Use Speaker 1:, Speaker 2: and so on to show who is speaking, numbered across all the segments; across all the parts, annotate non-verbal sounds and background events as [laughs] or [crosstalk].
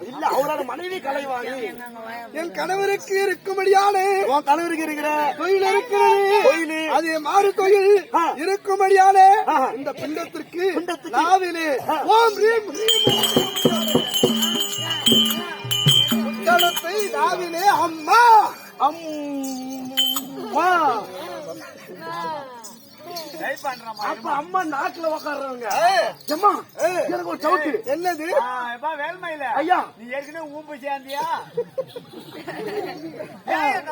Speaker 1: இல்ல அவரோட மனைவி கலைவாணி.
Speaker 2: என் கணவருக்கு இருக்கும்படியான
Speaker 1: உன் கணவருக்கு இருக்கிற
Speaker 2: கோயில் இருக்கிறது.
Speaker 1: கோயிலு.
Speaker 2: அது மாறு கோயில். இருக்கும்படியான. இந்த பிண்டத்திற்கு
Speaker 1: பிண்டத்துக்கு.
Speaker 2: நாவிலே ஓம் ரீம் ரீம். நாவிலே அம்மா.
Speaker 1: அம்மா. அப்ப அம்மா நாக்குல உக்காடுறவங்க அம்மா எனக்கு ஒரு சவுட்டு
Speaker 2: என்னது
Speaker 3: வேல்மையில
Speaker 1: ஐயா
Speaker 3: நீ ஏற்கனவே ஊம்பு சேர்ந்தியா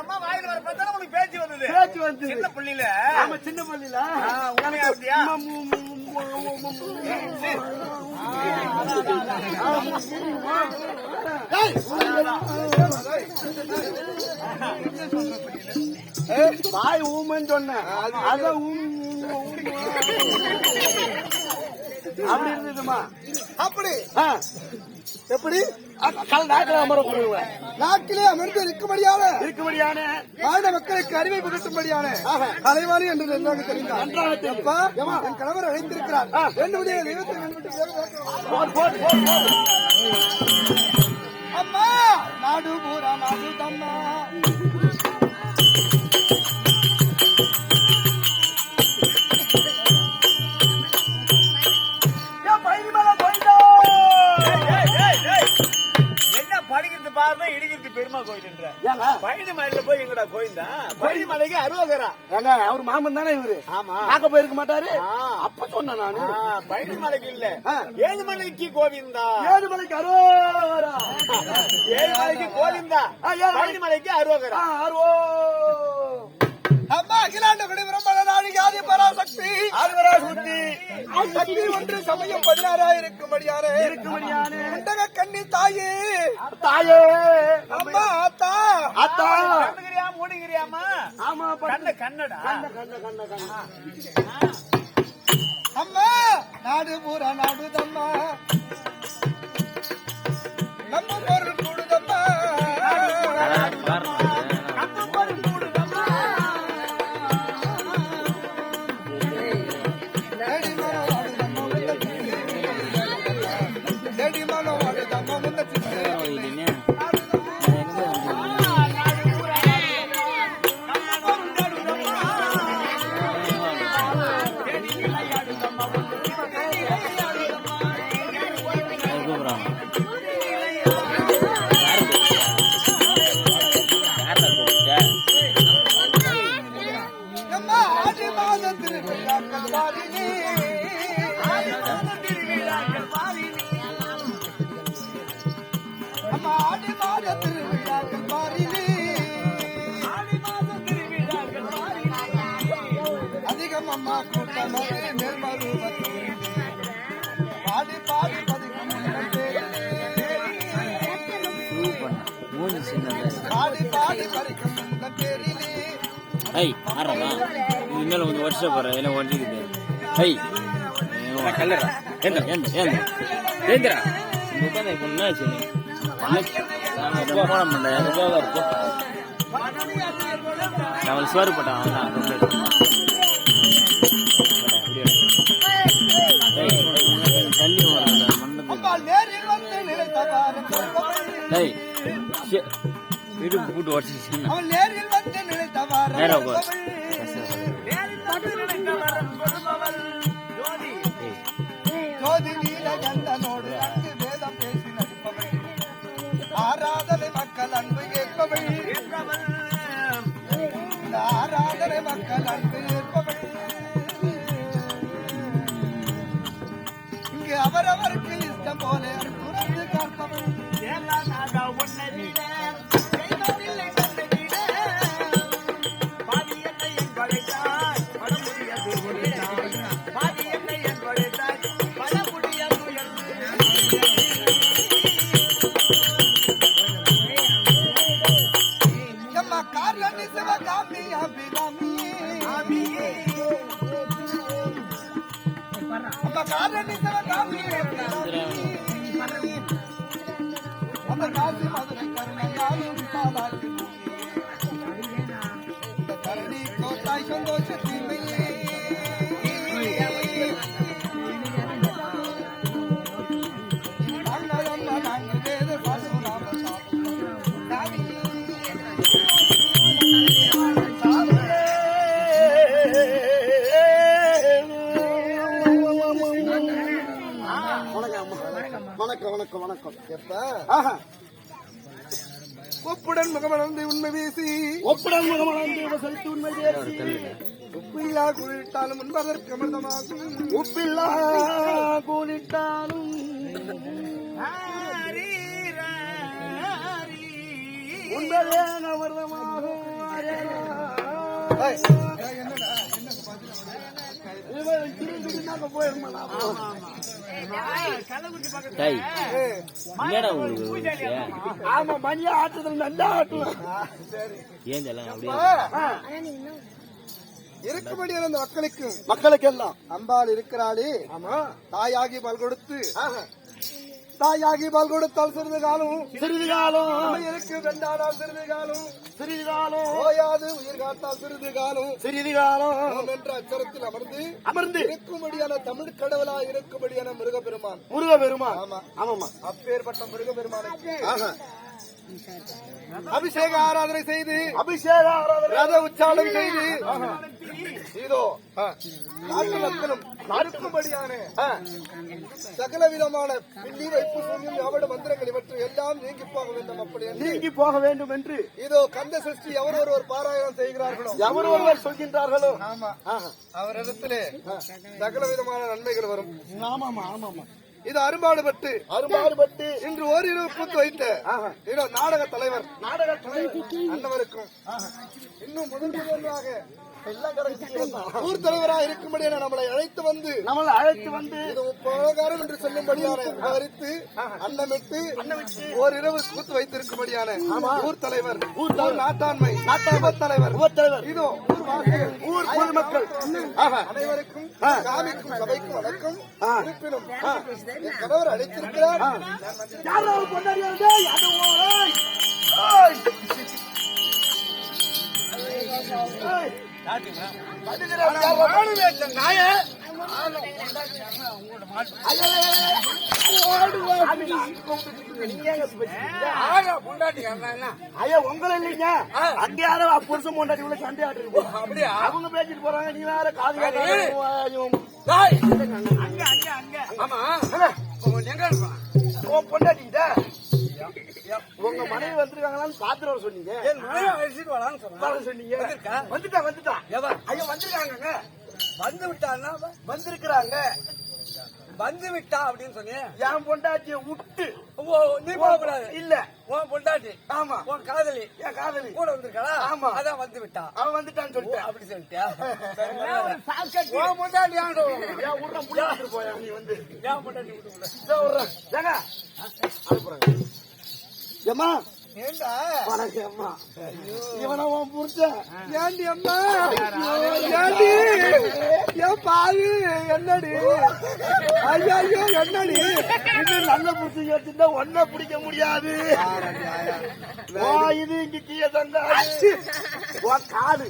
Speaker 3: அம்மா வாயில வர பார்த்தா உனக்கு பேச்சு வந்தது
Speaker 1: பேச்சு வந்து
Speaker 3: சின்ன புள்ளில
Speaker 1: ஆமா சின்ன பள்ளியில
Speaker 3: உண்மையா அப்படியா
Speaker 1: வாய் ஊமன்னு ஊம், ஊம், ஊம். அப்படி இருந்ததுமா?
Speaker 2: அப்படி.
Speaker 1: எப்படி? கல் அமர
Speaker 2: அமர்ந்து இருக்கும்படியான
Speaker 1: இருக்கும்படியான
Speaker 2: வாழ்ந்த மக்களுக்கு அறிவை புகட்டும்படியான கலைவாணி என்று நன்றாக தெரிந்தார்.
Speaker 1: நன்றாக தெரியும்.
Speaker 2: அப்பா, என் கணவர் அழைத்திருக்கிறார். என்னுடைய தெய்வத்தை. அம்மா நாடு பூரா நாடு தம்மா.
Speaker 3: கோயில்ன்ற. பழனி மலையில போய் எங்கடா கோயில்தா பழனி மலைக்கு அருவகரா.
Speaker 1: ஏங்க அவர் மாமன் தானே இவரு?
Speaker 3: ஆமா.
Speaker 1: போயிருக்க மாட்டாரு. அப்ப சொன்னேன் நானு.
Speaker 3: பழனி மலைக்கு இல்ல. ஏழு மலைக்கு கோவிந்தா.
Speaker 1: ஏழு மலைக்கு அரோரா
Speaker 3: ஏழு மலைக்கு கோவிந்தா.
Speaker 1: ஆ, ஏழு
Speaker 3: பழனி மலைக்கு அருவகரா.
Speaker 1: ஆர்வோ
Speaker 2: அம்மா அகிலாண்ட விட விரும்பல நாடு ஆதி பராசக்தி. சக்தி ஒன்று சமயம் பதினாறாயிரம் இருக்கும்படியான குண்டக கண்ணி தாயே?
Speaker 1: தாயே.
Speaker 2: அம்மா ஆத்தா.
Speaker 1: அத்தா
Speaker 3: கண்ணுகிறியா மூடுகிறியாமா
Speaker 1: ஆமா.
Speaker 3: கண்ண கண்ணடா?
Speaker 1: கண்ண கண்ண கண்ண கண்ண.
Speaker 2: அம்மா நாடு பூரா நாடு தம்மா நம்ம
Speaker 4: ஐ ஆடுறமா இது மேல கொஞ்சம் வருஷம் போற என்ன ஒன்றிக்குது ஐ கல்லறா? ஏந்த ஏந்த ஏந்த. ஏந்திரா உட்காந்து நீ போட மாட்டேன் எனக்கு போக இருக்கும் அவன் சோறு போட்டான் தள்ளி வரான் மண்டபம் போட்டு
Speaker 2: அவன் நேரில் வந்து நிலைத்தவாறு
Speaker 4: நேரா உட்கார்.
Speaker 2: சொல்பவள். ஜோதி நீலகண்டனோடு அங்கு வேதம் பேசி நடிப்பவள் ஆராதனை மக்கள் அன்பு ஏற்பவள் இந்த ஆராதனை மக்கள் அன்பு ஏற்பவள் இங்கு அவரவருக்கு இஷ்டம் போல அற்புதத்து காப்பவள் எம்மா அந்த காசி
Speaker 1: வணக்கம்
Speaker 2: எப்ப?
Speaker 1: ஆஹா.
Speaker 2: ஒப்புடன் முகமலர்ந்து உண்மை வீசி
Speaker 1: ஒப்புடன் முகமலர்ந்து உபசரித்து உண்மை பேசி.
Speaker 2: உப்பில்லா குளிட்டாலும் முன்பதற்கு அமிர்தமாகும்.
Speaker 1: உப்பில்லா கூலிட்டாலும் உண்மையே அமிர்தமாகும்.
Speaker 4: என்னடா?
Speaker 1: ஆமா மணி ஆட்டுறது நல்லா ஆட்டுவேன்.
Speaker 4: ஏன் அப்படியே
Speaker 2: அந்த மக்களுக்கு
Speaker 1: மக்களுக்கு எல்லாம்
Speaker 2: அம்பாள் இருக்கிறாளே.
Speaker 1: ஆமா.
Speaker 2: தாயாகி பால் கொடுத்து. தாயாகி பால் கொடுத்தால் சிறிது காலம்.
Speaker 1: சிறிது காலம்.
Speaker 2: உண்மையிற்கு வெண்டாடால் சிறிது காலம்.
Speaker 1: சிறிது காலம்.
Speaker 2: ஓயாது உயிர் காத்தால் சிறிது காலம்.
Speaker 1: சிறிது காலம்.
Speaker 2: என்ற அச்சரத்தில் அமர்ந்து
Speaker 1: அமர்ந்து
Speaker 2: இருக்கும்படியான தமிழ் கடவுளா இருக்கும்படியான முருகப்பெருமான்.
Speaker 1: முருக பெருமான்
Speaker 2: ஆமா.
Speaker 1: ஆமாமா
Speaker 2: அப்பேற்பட்ட முருகப்பெருமானுக்கு அபிஷேக ஆராதனை செய்து
Speaker 1: அபிஷேக
Speaker 2: ரத உச்சாலம் செய்து இதோ நாட்டு மக்களும் இருக்கும்படியான
Speaker 1: ஆ,
Speaker 2: சகல விதமான பின்னி வைப்பு யாவட மந்திரங்கள் இவற்றை எல்லாம் நீங்கி போக வேண்டும் அப்படி என்று.
Speaker 1: நீங்கி போக வேண்டும் என்று.
Speaker 2: இதோ கந்த சஷ்டி எவர் ஒருவர் பாராயணம் செய்கிறார்களோ?
Speaker 1: எவர் ஒருவர் சொல்கின்றார்களோ?
Speaker 2: ஆமா
Speaker 1: ஆஹா.
Speaker 2: அவரிடத்திலே சகல விதமான நன்மைகள் வரும்.
Speaker 1: ஆமாமா ஆமாமா
Speaker 2: இது அரும்பாடுபட்டு
Speaker 1: அருமாறுபட்டு
Speaker 2: இன்று ஓரிரு கூத்து வைத்த. இதோ நாடக தலைவர்
Speaker 1: நாடக தலைவர்.
Speaker 2: அன்னவருக்கும். இன்னும் முதல் ஊர் தலைவராக இருக்கும்படியான நம்மளை அழைத்து வந்து
Speaker 1: நம்மளை அழைத்து வந்து
Speaker 2: இது உபகாரம் என்று சொல்லும்படியான விவரித்து அன்னமிட்டு ஓரிரவு கூத்து வைத்திருக்கும்படியான ஊர் தலைவர் ஊர் நாட்டாண்மை நாட்டாண்மை. தலைவர்.
Speaker 1: உப தலைவர்.
Speaker 2: இதோ ஊர்
Speaker 1: ஊர் பொதுமக்கள்.
Speaker 2: அனைவருக்கும் சாமிக்கும் சபைக்கும் வணக்கம். இருப்பினும் கணவர் அழைத்திருக்கிறார்.
Speaker 1: யாரோ கொண்டாடியாரு அது நீங்க ஏங்க ஐயா உங்களை இல்லைங்க அங்க. யாரோ புருஷன் பொண்டாட்டி உள்ள சண்டை ஆட்டு அவங்க பேசிட்டு போறாங்க நீ வேற காது கேட்காத. ஆமா உன் பொண்டாட்டிக்கிட்ட. உங்க மனைவி வந்திருக்காங்களான்னு பாத்துட்டு வர சொன்னீங்க. வர சொன்னீங்க. வந்துட்டா வந்துட்டா. ஐயா வந்திருக்காங்க
Speaker 3: வந்து விட்டான்னா
Speaker 1: வந்திருக்கிறாங்க.
Speaker 3: வந்து விட்டா அப்படின்னு சொன்னேன்
Speaker 1: என் பொண்டாட்டிய விட்டு.
Speaker 3: ஓ நீ போகக்கூடாது
Speaker 1: இல்ல.
Speaker 3: உன் பொண்டாட்டி.
Speaker 1: ஆமா.
Speaker 3: உன் காதலி.
Speaker 1: என் காதலி.
Speaker 3: கூட வந்திருக்காளா?
Speaker 1: ஆமா.
Speaker 3: அதான் வந்து விட்டா.
Speaker 1: அவன் வந்துட்டான்னு சொல்லிட்டேன்
Speaker 3: அப்படி சொல்லிட்டியா? உன் பொண்டாட்டி ஆண்டு
Speaker 1: விடுறேன் புள்ள விட்டுட்டு போயா நீ வந்து?
Speaker 3: ஏன் பொண்டாட்டி விட்டு
Speaker 1: விடுறேன். ஏங்க. அனுப்புறேன் வணக்கம் அம்மா இவனை உன் புரிச்சேன்
Speaker 2: ஏண்டி அம்மா? ஏண்டி? ஏன் பாரு என்னடி? ஐயா ஐயோ என்னடி?
Speaker 1: இன்னும் நல்ல புரிச்சு வச்சிருந்தா ஒன்ன பிடிக்க முடியாது. இது இங்க கீழே தங்காது உன் காது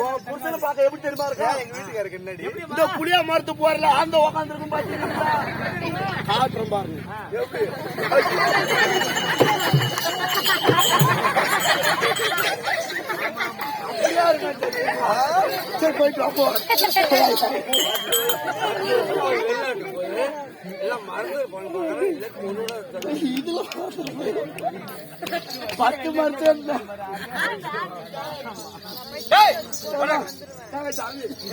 Speaker 1: உன் புருஷனை பார்க்க எப்படி தெரியுமா இருக்கா
Speaker 2: எங்க வீட்டுக்காருக்கு என்னடி
Speaker 1: இந்த புளியா மரத்து போறல அந்த உக்காந்துருக்கும் பாத்தீங்களா காட்டுறோம் பாருங்க எப்படி? சரி போயிட்டு அப்போ
Speaker 3: எல்லாம் மறந்து போன
Speaker 1: இதுல பத்து மருத்துவம்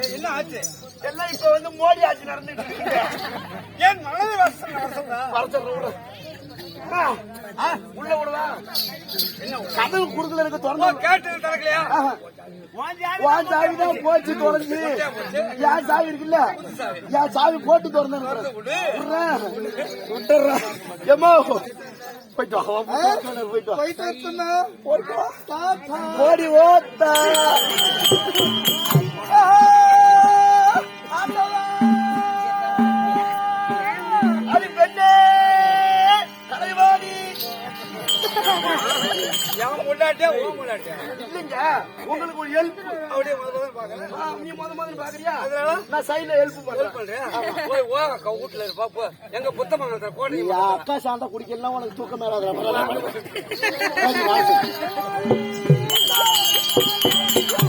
Speaker 3: என்ன ஆச்சு?
Speaker 1: எல்லாம் இப்ப வந்து மோடி ஆட்சி நடந்துட்டு இருக்கு
Speaker 3: ஏன் மனது வருஷம் வருஷம்டா
Speaker 1: வரச்சல் உள்ள விடுவா கதவு குடுக்கல எனக்கு திறந்து
Speaker 3: கேட்டு திறக்கலையா?
Speaker 1: ஆஹா. உன் சாவி தான் போச்சு தொலைஞ்சு என் சாவி இருக்குல்ல? என் சாவி போட்டு திறந்து விட்டுறேன் ஏமா போயிட்டு. ஓடி ஓத்தா.
Speaker 3: பொண்டாட்டியா உன் பொண்டாட்டியா
Speaker 1: இல்லைங்க உங்களுக்கு ஒரு ஹெல்ப்.
Speaker 3: அப்படியே முத முதல்ல
Speaker 1: நீ முத முதல்ல பாக்குறியா நான் சைடுல ஹெல்ப் பண்றேன்.
Speaker 3: போய் ஓ அக்கா வீட்டுல இருப்பா போ. எங்க புத்தமங்கலத்தை கோட்டை
Speaker 1: என் அக்கா சாந்தா குடிக்கலாம் உனக்கு தூக்கம் மேலாத [laughs]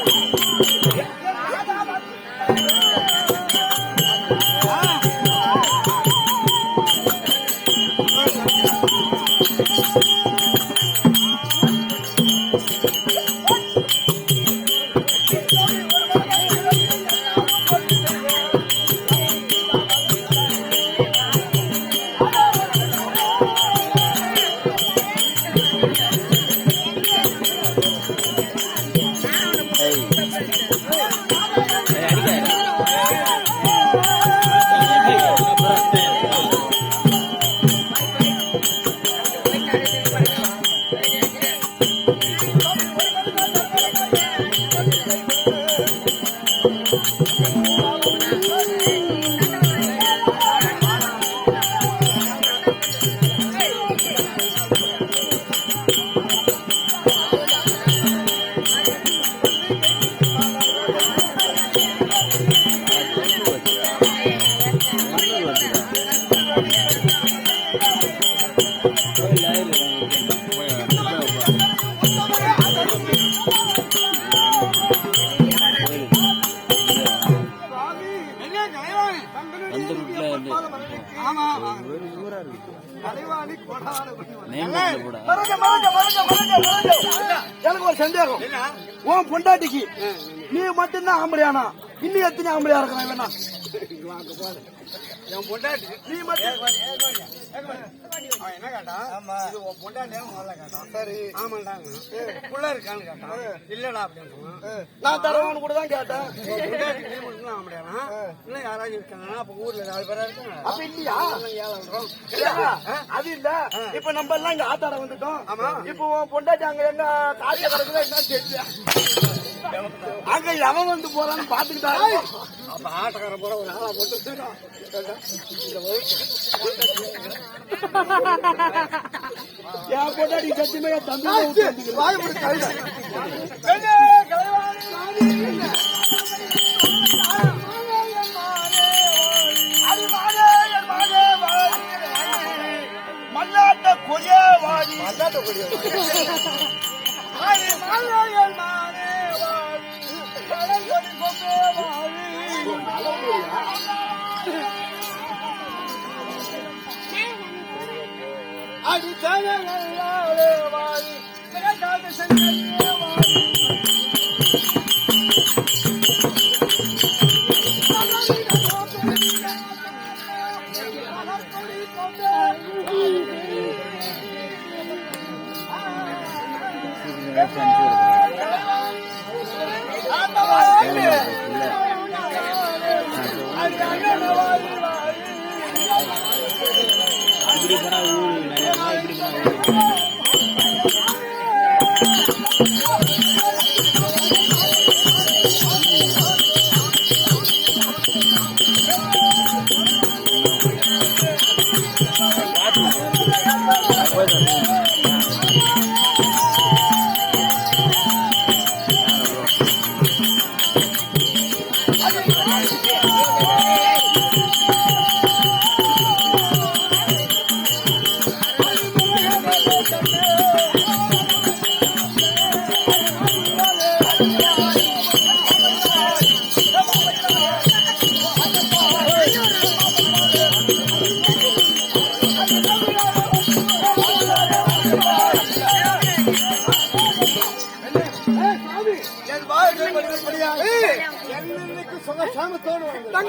Speaker 1: எனக்கு ஒரு சந்தேகம். உன் பொண்டாட்டிக்கு நீ மட்டும்தான் ஆம்பளையானா இன்னும் எத்தனை ஆம்பளையா இருக்கலாம் வேணா
Speaker 3: என் பொண்டாட்டி
Speaker 1: நீ மட்டும்
Speaker 3: அவன் என்ன கேட்டான் இது உன் பொண்டாட்டியா முதல்ல கேட்டான்
Speaker 2: சரி
Speaker 3: ஆமாண்டாங்க புள்ள இருக்கான்னு கேட்டான் இல்லடா அப்படின்னு
Speaker 1: நான் தரவன்னு கூட தான் கேட்டேன்
Speaker 3: உன் பொண்டாட்டி நீ மட்டும் தான் ஆம்பளையானா இன்னும் யாராவது இருக்காங்கன்னா அப்ப ஊர்ல நாலு பேரா இருக்காங்க
Speaker 1: அப்ப இல்லையா
Speaker 3: எல்லாம் ஏழாயிரம்
Speaker 1: அது இல்ல இப்ப நம்ம எல்லாம் இங்க ஆத்தாட வந்துட்டோம் ஆமா இப்போ பொண்டாட்டி அங்க எங்க காரிய கிடக்குதா என்ன தெரியல அங்க எவன் வந்து போறான்னு பாத்துக்கிட்டா
Speaker 3: அப்ப ஆட்டக்கார போற ஒரு ஆளா போட்டு.
Speaker 1: என் பொண்டாட்டி சத்தியமே என் தம்பி தான்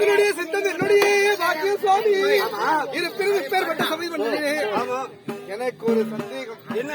Speaker 2: தங்களுடைய சித்தம் என்னுடைய பாக்கியம் சுவாமி இரு பிரிவு பேர்பட்ட சபை பண்ணி எனக்கு ஒரு சந்தேகம்.
Speaker 3: என்ன?